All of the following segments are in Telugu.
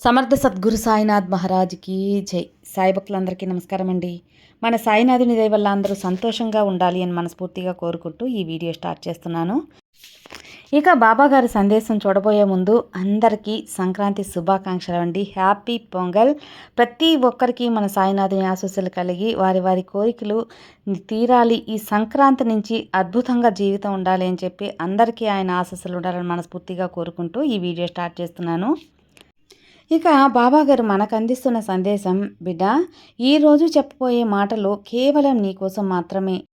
సమర్థ సద్గురు సాయినాథ్ మహారాజ్కి జై. సాయిభక్తులందరికీ నమస్కారం అండి. మన సాయినాథుని దయ వల్ల అందరూ సంతోషంగా ఉండాలి అని మనస్ఫూర్తిగా కోరుకుంటూ ఈ వీడియో స్టార్ట్ చేస్తున్నాను. ఇక బాబా గారి సందేశం చూడబోయే ముందు అందరికీ సంక్రాంతి శుభాకాంక్షలు అండి. హ్యాపీ పొంగల్. ప్రతి ఒక్కరికి మన సాయినాథుని ఆశీస్సులు కలిగి వారి వారి కోరికలు తీరాలి. ఈ సంక్రాంతి నుంచి అద్భుతంగా జీవితం ఉండాలి అని చెప్పి అందరికీ ఆయన ఆశీస్సులు ఉండాలని మనస్ఫూర్తిగా కోరుకుంటూ ఈ వీడియో స్టార్ట్ చేస్తున్నాను. ఇక బాబాగారు మనకు అందిస్తున్న సందేశం బిడ్డ ఈరోజు చెప్పబోయే మాటలు కేవలం నీకోసం మాత్రమే.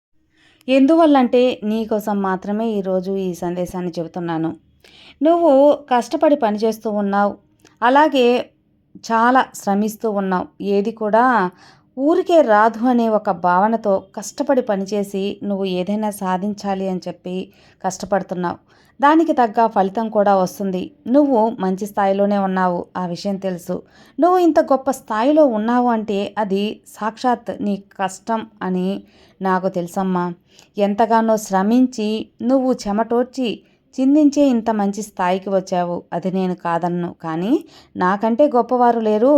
ఎందువల్లంటే నీకోసం మాత్రమే ఈరోజు ఈ సందేశాన్ని చెబుతున్నాను. నువ్వు కష్టపడి పనిచేస్తూ ఉన్నావు. అలాగే చాలా శ్రమిస్తూ ఉన్నావు. ఏది కూడా ఊరికే రాదు అనే ఒక భావనతో కష్టపడి పనిచేసి నువ్వు ఏదైనా సాధించాలి అని చెప్పి కష్టపడుతున్నావు. దానికి తగ్గ ఫలితం కూడా వస్తుంది. నువ్వు మంచి స్థాయిలోనే ఉన్నావు. ఆ విషయం తెలుసు. నువ్వు ఇంత గొప్ప స్థాయిలో ఉన్నావు అంటే అది సాక్షాత్ నీ కష్టం అని నాకు తెలుసమ్మా. ఎంతగానో శ్రమించి నువ్వు చెమటోర్చి చిందించే ఇంత మంచి స్థాయికి వచ్చావు. అది నేను కాదన్ను. కానీ నాకంటే గొప్పవారు లేరు.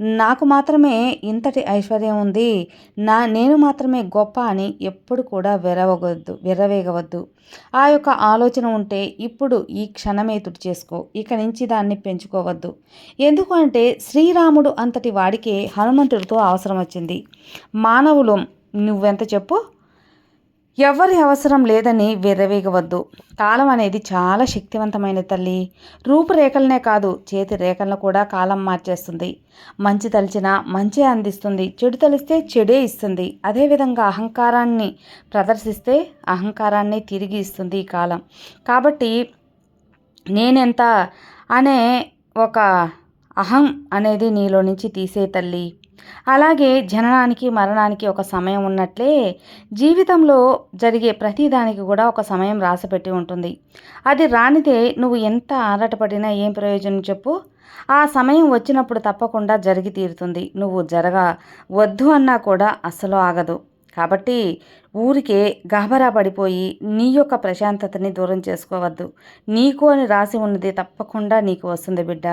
నాకు మాత్రమే ఇంతటి ఐశ్వర్యం ఉంది. నా నేను మాత్రమే గొప్ప అని ఎప్పుడు కూడా విరవగొద్దు విరవేగవద్దు. ఆ యొక్క ఆలోచన ఉంటే ఇప్పుడు ఈ క్షణమే తుడి చేసుకో. ఇక నుంచి దాన్ని పెంచుకోవద్దు. ఎందుకు అంటే శ్రీరాముడు అంతటి వాడికే హనుమంతుడితో అవసరం వచ్చింది. మానవులు నువ్వెంత చెప్పు? ఎవరి అవసరం లేదని విర్రవీగవద్దు. కాలం అనేది చాలా శక్తివంతమైన తల్లి. రూపురేఖలనే కాదు చేతి రేఖలను కూడా కాలం మార్చేస్తుంది. మంచి తలిచిన మంచి అందిస్తుంది. చెడు తలిస్తే చెడే ఇస్తుంది. అదేవిధంగా అహంకారాన్ని ప్రదర్శిస్తే అహంకారాన్ని తిరిగి ఇస్తుంది ఈ కాలం. కాబట్టి నేనెంత అనే ఒక అహం అనేది నీలో నుంచి తీసే తల్లి. అలాగే జననానికి మరణానికి ఒక సమయం ఉన్నట్లే జీవితంలో జరిగే ప్రతిదానికి కూడా ఒక సమయం రాసిపెట్టి ఉంటుంది. అది రానిదే నువ్వు ఎంత ఆరాటపడినా ఏం ప్రయోజనం చెప్పు. ఆ సమయం వచ్చినప్పుడు తప్పకుండా జరిగి తీరుతుంది. నువ్వు జరగ వద్దు అన్నా కూడా అస్సలు ఆగదు. కాబట్టి ఊరికే గహబరా పడిపోయి నీ యొక్క ప్రశాంతతని దూరం చేసుకోవద్దు. నీకు అని రాసి ఉన్నది తప్పకుండా నీకు వస్తుంది బిడ్డ.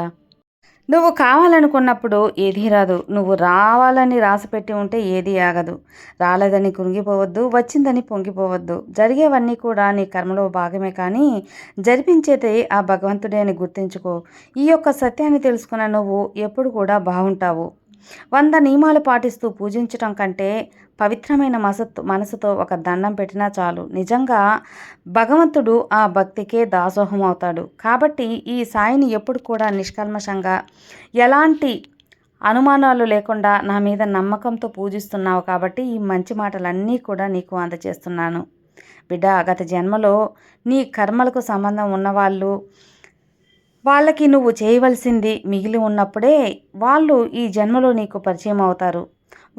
నువ్వు కావాలనుకున్నప్పుడు ఏదీ రాదు. నువ్వు రావాలని రాసిపెట్టి ఉంటే ఏదీ ఆగదు. రాలేదని కృంగిపోవద్దు వచ్చిందని పొంగిపోవద్దు. జరిగేవన్నీ కూడా నీ కర్మలో భాగమే కానీ జరిపించేది ఆ భగవంతుడే అని గుర్తించుకో. ఈ యొక్క సత్యాన్ని తెలుసుకున్న నువ్వు ఎప్పుడు కూడా బాగుంటావు. వంద నియమాలు పాటిస్తూ పూజించటం కంటే పవిత్రమైన మనసు మనసుతో ఒక దండం పెట్టినా చాలు. నిజంగా భగవంతుడు ఆ భక్తికే దాసోహం అవుతాడు. కాబట్టి ఈ సాయిని ఎప్పుడు కూడా నిష్కల్మషంగా ఎలాంటి అనుమానాలు లేకుండా నా మీద నమ్మకంతో పూజిస్తున్నావు కాబట్టి ఈ మంచి మాటలన్నీ కూడా నీకు అందచేస్తున్నాను. బిడ్డ గత జన్మలో నీ కర్మలకు సంబంధం ఉన్నవాళ్ళు వాళ్ళకి నువ్వు చేయవలసింది మిగిలి ఉన్నప్పుడే వాళ్ళు ఈ జన్మలో నీకు పరిచయం అవుతారు.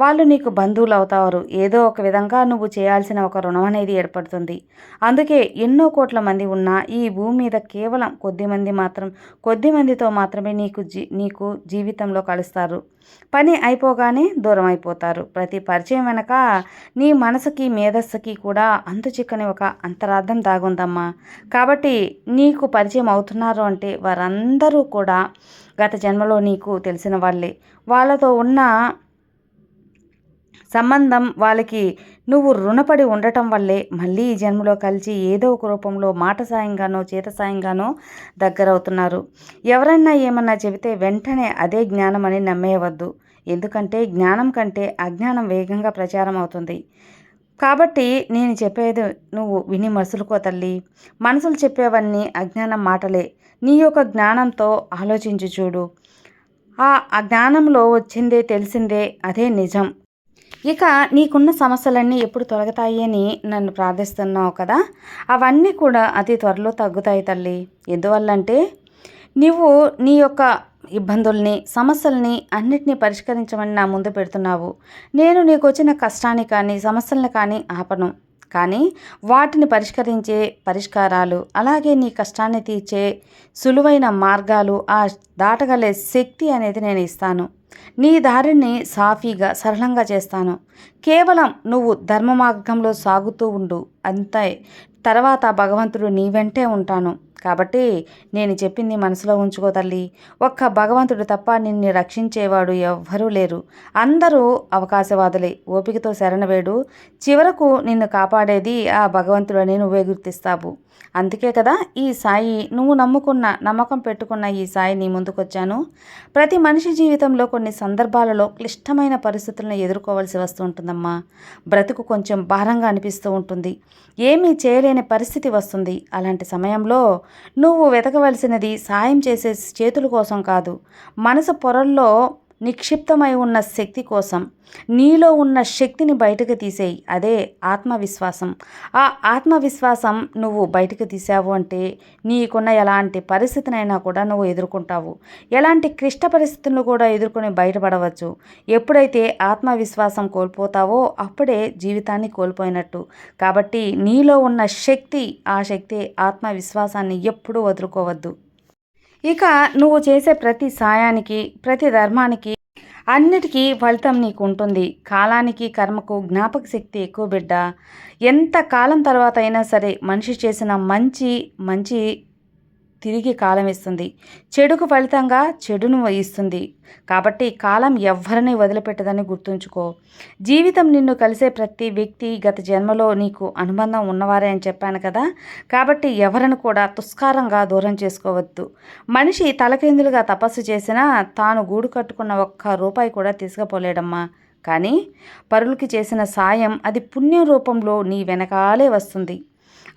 వాళ్ళు నీకు బంధువులు అవుతారు ఏదో ఒక విధంగా నువ్వు చేయాల్సిన ఒక రుణం అనేది ఏర్పడుతుంది. అందుకే ఎన్నో కోట్ల మంది ఉన్న ఈ భూమి మీద కేవలం కొద్ది మంది మాత్రం కొద్ది మందితో మాత్రమే నీకు జీ నీకు జీవితంలో కలుస్తారు. పని అయిపోగానే దూరం అయిపోతారు. ప్రతి పరిచయం వెనక నీ మనసుకి మేధస్సుకి కూడా అంతు చిక్కని ఒక అంతరార్థం దాగుందమ్మా. కాబట్టి నీకు పరిచయం అవుతున్నారు అంటే వారందరూ కూడా గత జన్మలో నీకు తెలిసిన వాళ్ళే. వాళ్ళతో ఉన్న సంబంధం వాళ్ళకి నువ్వు రుణపడి ఉండటం వల్లే మళ్ళీ ఈ జన్మలో కలిసి ఏదో ఒక రూపంలో మాట సాయంగానో చేత సాయంగానో దగ్గరవుతున్నారు. ఎవరైనా ఏమన్నా చెబితే వెంటనే అదే జ్ఞానం అని నమ్మేయవద్దు. ఎందుకంటే జ్ఞానం కంటే అజ్ఞానం వేగంగా ప్రచారం అవుతుంది. కాబట్టి నేను చెప్పేది నువ్వు విని మసులుకో తల్లి. మనసులు చెప్పేవన్నీ అజ్ఞానం మాటలే. నీ యొక్క జ్ఞానంతో ఆలోచించి చూడు. ఆ జ్ఞానంలో వచ్చిందే తెలిసిందే అదే నిజం. ఇక నీకున్న సమస్యలన్నీ ఎప్పుడు తొలగతాయి అని నన్ను ప్రార్థిస్తున్నావు కదా? అవన్నీ కూడా అతి త్వరలో తగ్గుతాయి తల్లి. ఎందువల్లంటే నువ్వు నీ యొక్క ఇబ్బందుల్ని సమస్యల్ని అన్నిటినీ పరిష్కరించమని నా ముందు పెడుతున్నావు. నేను నీకు వచ్చిన కష్టాన్ని కానీ సమస్యలను కానీ ఆపను. కానీ వాటిని పరిష్కరించే పరిష్కారాలు అలాగే నీ కష్టాన్ని తీర్చే సులువైన మార్గాలు ఆ దాటగలే శక్తి అనేది నేను ఇస్తాను. నీ దారిని సాఫీగా సరళంగా చేస్తాను. కేవలం నువ్వు ధర్మ మార్గంలో సాగుతూ ఉండు. అంతే. తర్వాత భగవంతుడు నీ వెంటే ఉంటాను. కాబట్టి నేను చెప్పింది మనసులో ఉంచుకో తల్లి. ఒక్క భగవంతుడు తప్ప నిన్ను రక్షించేవాడు ఎవ్వరూ లేరు. అందరూ అవకాశవాదులే. ఓపికతో శరణవేడు. చివరకు నిన్ను కాపాడేది ఆ భగవంతుడని నువ్వే గుర్తిస్తావు. అందుకే కదా ఈ సాయి నువ్వు నమ్ముకున్న నమ్మకం పెట్టుకున్న ఈ సాయి నీ ముందుకొచ్చాను. ప్రతి మనిషి జీవితంలో కొన్ని సందర్భాలలో క్లిష్టమైన పరిస్థితులను ఎదుర్కోవాల్సి వస్తూ ఉంటుందమ్మా బ్రతుకు కొంచెం భారంగా అనిపిస్తూ ఉంటుంది. ఏమీ చేయలేని పరిస్థితి వస్తుంది. అలాంటి సమయంలో నువ్వు వెతకవలసినది సాయం చేసే చేతుల కోసం కాదు. మనసు పొరల్లో నిక్షిప్తమై ఉన్న శక్తి కోసం నీలో ఉన్న శక్తిని బయటకు తీసేయి. అదే ఆత్మవిశ్వాసం. ఆ ఆత్మవిశ్వాసం నువ్వు బయటకు తీసావు అంటే నీకున్న ఎలాంటి పరిస్థితినైనా కూడా నువ్వు ఎదుర్కొంటావు. ఎలాంటి క్లిష్ట పరిస్థితులను కూడా ఎదుర్కొని బయటపడవచ్చు. ఎప్పుడైతే ఆత్మవిశ్వాసం కోల్పోతావో అప్పుడే జీవితాన్ని కోల్పోయినట్టు. కాబట్టి నీలో ఉన్న శక్తి ఆ శక్తి ఆత్మవిశ్వాసాన్ని ఎప్పుడూ వదులుకోవద్దు. ఇక నువ్వు చేసే ప్రతి సాయానికి ప్రతి ధర్మానికి అన్నిటికీ ఫలితం నీకు ఉంటుంది కాలానికి కర్మకు జ్ఞాపక శక్తి ఎక్కువ బిడ్డ. ఎంత కాలం తర్వాత అయినా సరే మనిషి చేసిన మంచి మంచి తిరిగి కాలం ఇస్తుంది. చెడుకు ఫలితంగా చెడును ఇస్తుంది కాబట్టి కాలం ఎవ్వరిని వదిలిపెట్టదని గుర్తుంచుకో. జీవితం నిన్ను కలిసే ప్రతి వ్యక్తి గత జన్మలో నీకు అనుబంధం ఉన్నవారే అని చెప్పాను కదా. కాబట్టి ఎవరిని కూడా తుస్కారంగా దూరం చేసుకోవద్దు. మనిషి తలకిందులుగా తపస్సు చేసినా తాను గూడు కట్టుకున్న ఒక్క రూపాయి కూడా తీసుకుపోలేడమ్మా. కానీ పరులకి చేసిన సాయం అది పుణ్యం రూపంలో నీ వెనకాలే వస్తుంది.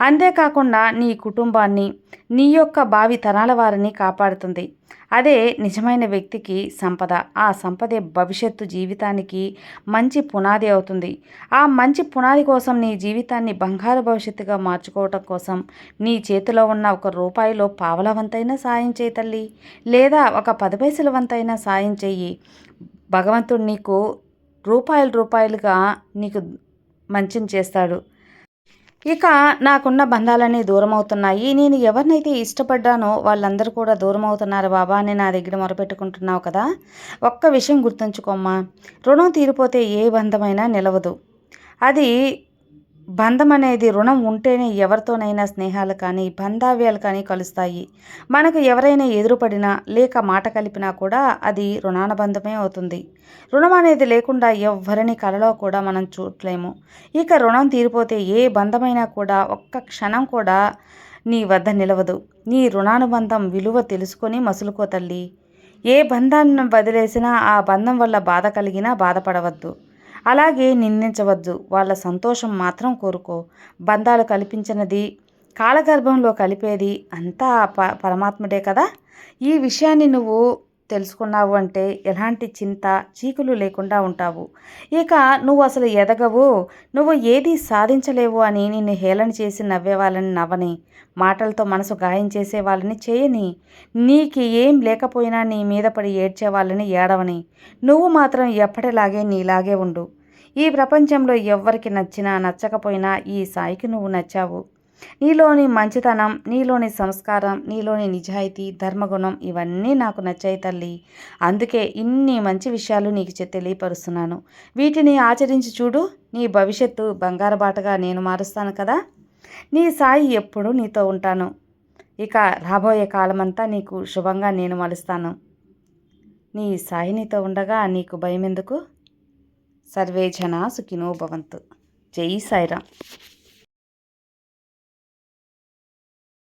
అంతేకాకుండా నీ కుటుంబాన్ని నీ యొక్క భావి తరాల వారిని కాపాడుతుంది. అదే నిజమైన వ్యక్తికి సంపద. ఆ సంపదే భవిష్యత్తు జీవితానికి మంచి పునాది అవుతుంది. ఆ మంచి పునాది కోసం నీ జీవితాన్ని బంగారు భవిష్యత్తుగా మార్చుకోవటం కోసం నీ చేతిలో ఉన్న ఒక రూపాయిలో పావలవంతైనా సాయం చేయి తల్లి. లేదా ఒక పది పైసల వంతైనా సాయం చెయ్యి భగవంతుడు నీకు రూపాయలు రూపాయలుగా నీకు మంచిని చేస్తాడు. ఇక నాకున్న బంధాలన్నీ దూరం అవుతున్నాయి నేను ఎవరినైతే ఇష్టపడ్డానో వాళ్ళందరూ కూడా దూరం అవుతున్నారు బాబా అని నా దగ్గర మొరపెట్టుకుంటున్నావు కదా. ఒక్క విషయం గుర్తుంచుకోమ్మా. రుణం తీరిపోతే ఏ బంధమైనా నిలవదు. అది బంధం అనేది రుణం ఉంటేనే ఎవరితోనైనా స్నేహాలు కానీ బంధావ్యాలు కానీ కలుస్తాయి. మనకు ఎవరైనా ఎదురుపడినా లేక మాట కలిపినా కూడా అది రుణానుబంధమే అవుతుంది. రుణం అనేది లేకుండా ఎవరిని కలలో కూడా మనం చూడలేము. ఇక రుణం తీరిపోతే ఏ బంధమైనా కూడా ఒక్క క్షణం కూడా నీ వద్ద నిలవదు. నీ రుణానుబంధం విలువ తెలుసుకొని మసులుకో తల్లి. ఏ బంధాన్ని వదిలేసినా ఆ బంధం వల్ల బాధ కలిగినా బాధపడవద్దు. అలాగే నిందించవద్దు. వాళ్ళ సంతోషం మాత్రం కోరుకో. బంధాలు కల్పించినది కాలగర్భంలో కలిపేది అంతా ప పరమాత్ముడే కదా? ఈ విషయాన్ని నువ్వు తెలుసుకున్నావు అంటే ఎలాంటి చింత చీకులు లేకుండా ఉంటావు. ఇక నువ్వు అసలు ఎదగవు. నువ్వు ఏది సాధించలేవు అని నిన్ను హేళన చేసి నవ్వేవాళ్ళని నవ్వని మాటలతో మనసు గాయం చేసే వాళ్ళని చేయని నీకు ఏం లేకపోయినా నీ మీద పడి ఏడ్చే వాళ్ళని ఏడవని నువ్వు మాత్రం ఎప్పటిలాగే నీలాగే ఉండు. ఈ ప్రపంచంలో ఎవ్వరికి నచ్చినా నచ్చకపోయినా ఈ సాయికి నువ్వు నచ్చావు. నీలోని మంచితనం నీలోని సంస్కారం నీలోని నిజాయితీ ధర్మగుణం ఇవన్నీ నాకు నచ్చాయి తల్లి. అందుకే ఇన్ని మంచి విషయాలు నీకు తెలియపరుస్తున్నాను. వీటిని ఆచరించి చూడు నీ భవిష్యత్తు బంగారు బాటగా నేను మారుస్తాను కదా. నీ సాయి ఎప్పుడు నీతో ఉంటాను. ఇక రాబోయే కాలమంతా నీకు శుభంగా నేను మలుస్తాను. నీ సాయి నీతో ఉండగా నీకు భయం ఎందుకు సర్వే జనా సుఖినో భవంతు. జై సాయిరామ్.